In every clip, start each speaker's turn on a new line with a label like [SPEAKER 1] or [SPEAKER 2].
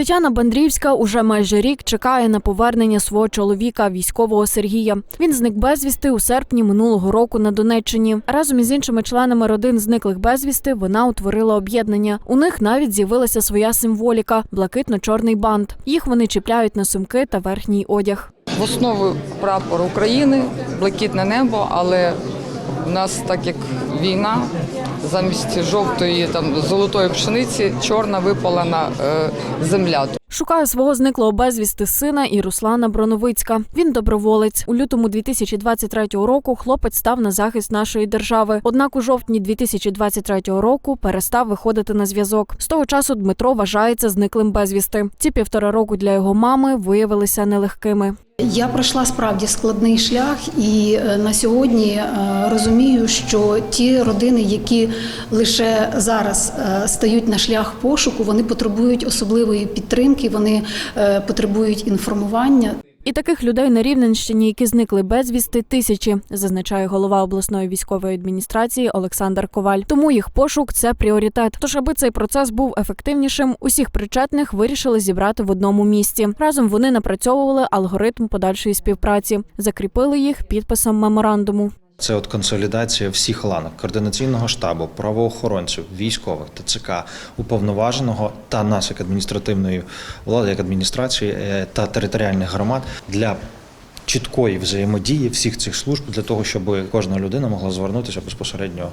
[SPEAKER 1] Тетяна Бандрівська уже майже рік чекає на повернення свого чоловіка, військового Сергія. Він зник безвісти у серпні минулого року на Донеччині. Разом із іншими членами родин зниклих безвісти вона утворила об'єднання. У них навіть з'явилася своя символіка блакитно-чорний бант. Їх вони чіпляють на сумки та верхній одяг.
[SPEAKER 2] В основу прапор України, блакитне небо, але в нас так як війна, замість жовтої там золотої пшениці чорна випалена е, земля.
[SPEAKER 1] Шукає свого зниклого безвісти сина і Руслана Броновицька. Він доброволець. У лютому 2023 року хлопець став на захист нашої держави. Однак у жовтні 2023 року перестав виходити на зв'язок. З того часу Дмитро вважається зниклим безвісти. Ці півтора року для його мами виявилися нелегкими.
[SPEAKER 3] Я пройшла справді складний шлях, і е, на сьогодні е, розумію, що ті родини, які лише зараз е, стають на шлях пошуку, вони потребують особливої підтримки, вони потребують інформування.
[SPEAKER 1] І таких людей на Рівненщині, які зникли безвісти, тисячі, зазначає голова обласної військової адміністрації Олександр Коваль. Тому їх пошук це пріоритет. Тож, аби цей процес був ефективнішим, усіх причетних вирішили зібрати в одному місці. Разом вони напрацьовували алгоритм подальшої співпраці, закріпили їх підписом меморандуму.
[SPEAKER 4] Це от консолідація всіх ланок координаційного штабу, правоохоронців, військових, ТЦК, уповноваженого та нас як адміністративної влади, як адміністрації е, та територіальних громад для чіткої взаємодії всіх цих служб для того, щоб кожна людина могла звернутися безпосередньо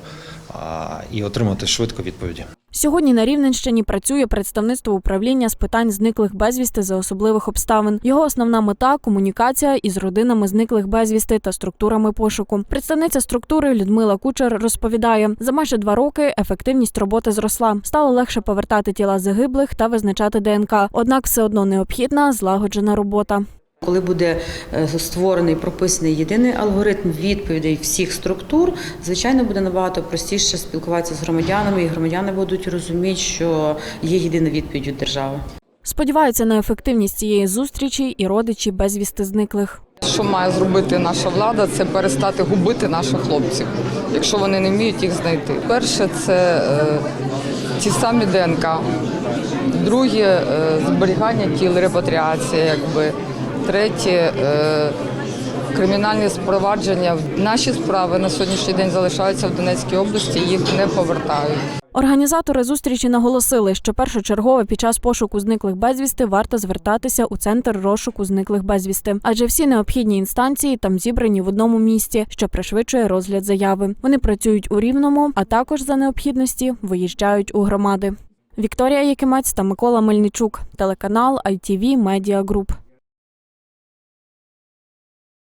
[SPEAKER 4] і отримати швидко відповіді.
[SPEAKER 1] Сьогодні на Рівненщині працює представництво управління з питань зниклих безвісти за особливих обставин. Його основна мета комунікація із родинами зниклих безвісти та структурами пошуку. Представниця структури Людмила Кучер розповідає: за майже два роки ефективність роботи зросла. Стало легше повертати тіла загиблих та визначати ДНК. Однак все одно необхідна злагоджена робота.
[SPEAKER 5] Коли буде е, створений прописаний єдиний алгоритм відповідей всіх структур, звичайно, буде набагато простіше спілкуватися з громадянами, і громадяни будуть розуміти, що є єдина відповідь від держави.
[SPEAKER 1] Сподіваються на ефективність цієї зустрічі і родичі безвісти зниклих.
[SPEAKER 2] Що має зробити наша влада, це перестати губити наших хлопців, якщо вони не вміють їх знайти. Перше, це е, ті самі ДНК. Друге е, зберігання тіл, репатріація, якби. Третє е, кримінальні спровадження. Наші справи на сьогоднішній день залишаються в Донецькій області, їх не повертають.
[SPEAKER 1] Організатори зустрічі наголосили, що першочергово під час пошуку зниклих безвісти варто звертатися у центр розшуку зниклих безвісти, адже всі необхідні інстанції там зібрані в одному місці, що пришвидшує розгляд заяви. Вони працюють у рівному, а також за необхідності виїжджають у громади. Вікторія Якимець та Микола Мельничук, телеканал ITV Media Group.